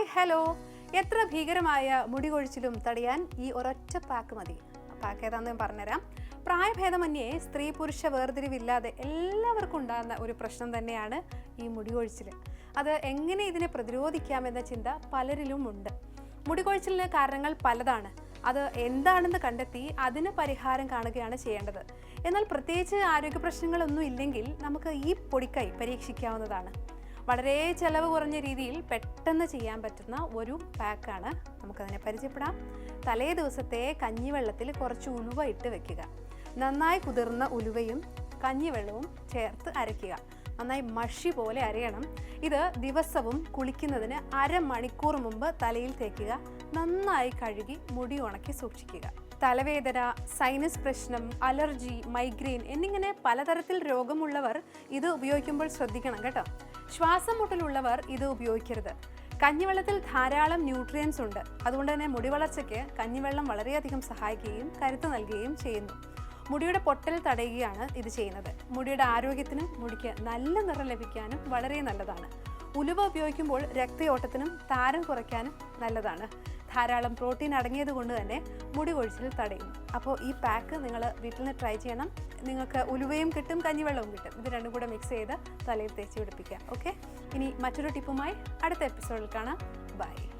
Hi hello. എത്ര ഭീകരമായ മുടി കൊഴിച്ചിലും തടയാൻ ഈ ഒരൊറ്റ പാക്ക് മതി. പാക്ക് ഏതാണെന്ന് ഞാൻ പറഞ്ഞുതരാം. പ്രായഭേദമന്യേ സ്ത്രീ പുരുഷ വേർതിരിവില്ലാതെ എല്ലാവർക്കും ഉണ്ടാകുന്ന ഒരു പ്രശ്നം തന്നെയാണ് ഈ മുടി കൊഴിച്ചിൽ അത് എങ്ങനെ ഇതിനെ പ്രതിരോധിക്കാമെന്ന ചിന്ത പലരിലും ഉണ്ട് മുടി കൊഴിച്ചിലിന് കാരണങ്ങൾ പലതാണ്. അത് എന്താണെന്ന് കണ്ടെത്തി അതിന് പരിഹാരം കാണുകയാണ് ചെയ്യേണ്ടത്. എന്നാൽ പ്രത്യേകിച്ച് ആരോഗ്യ പ്രശ്നങ്ങളൊന്നും ഇല്ലെങ്കിൽ നമുക്ക് ഈ പൊടിക്കൈ പരീക്ഷിക്കാവുന്നതാണ്. വളരെ ചിലവ് കുറഞ്ഞ രീതിയിൽ പെട്ടെന്ന് ചെയ്യാൻ പറ്റുന്ന ഒരു പാക്കാണ്. നമുക്കതിനെ പരിചയപ്പെടാം. തലേ ദിവസത്തെ കഞ്ഞിവെള്ളത്തിൽ കുറച്ച് ഉലുവ ഇട്ട് വെക്കുക. നന്നായി കുതിർന്ന ഉലുവയും കഞ്ഞിവെള്ളവും ചേർത്ത് അരയ്ക്കുക. നന്നായി മഷി പോലെ അരയണം. ഇത് ദിവസവും കുളിക്കുന്നതിന് അരമണിക്കൂർ മുമ്പ് തലയിൽ തേക്കുക. നന്നായി കഴുകി മുടി ഉണക്കി സൂക്ഷിക്കുക. തലവേദന സൈനസ് പ്രശ്നം അലർജി മൈഗ്രെയിൻ എന്നിങ്ങനെ പലതരത്തിൽ രോഗമുള്ളവർ ഇത് ഉപയോഗിക്കുമ്പോൾ ശ്രദ്ധിക്കണം കേട്ടോ. ശ്വാസം മുട്ടലുള്ളവർ ഇത് ഉപയോഗിക്കരുത്. കഞ്ഞിവെള്ളത്തിൽ ധാരാളം ന്യൂട്രിയൻസ് ഉണ്ട്. അതുകൊണ്ട് തന്നെ മുടി വളർച്ചയ്ക്ക് കഞ്ഞിവെള്ളം വളരെയധികം സഹായിക്കുകയും കരുത്ത് നൽകുകയും ചെയ്യുന്നു. മുടിയുടെ പൊട്ടൽ തടയുകയാണ് ഇത് ചെയ്യുന്നത്. മുടിയുടെ ആരോഗ്യത്തിനും മുടിക്ക് നല്ല നിറം ലഭിക്കാനും വളരെ നല്ലതാണ്. ഉലുവ ഉപയോഗിക്കുമ്പോൾ രക്തയോട്ടത്തിനും താരം കുറയ്ക്കാനും നല്ലതാണ്. ധാരാളം പ്രോട്ടീൻ അടങ്ങിയത് കൊണ്ട് തന്നെ മുടി കൊഴിച്ചിൽ തടയും അപ്പോൾ ഈ പാക്ക് നിങ്ങൾ വീട്ടിൽ നിന്ന് ട്രൈ ചെയ്യണം. നിങ്ങൾക്ക് ഉലുവയും കിട്ടും കഞ്ഞിവെള്ളവും കിട്ടും. ഇത് രണ്ടും കൂടെ മിക്സ് ചെയ്ത് തലയിൽ തേച്ച് പിടിപ്പിക്കാം. ഓക്കെ? ഇനി മറ്റൊരു ടിപ്പുമായി അടുത്ത എപ്പിസോഡിൽ കാണാം. ബൈ.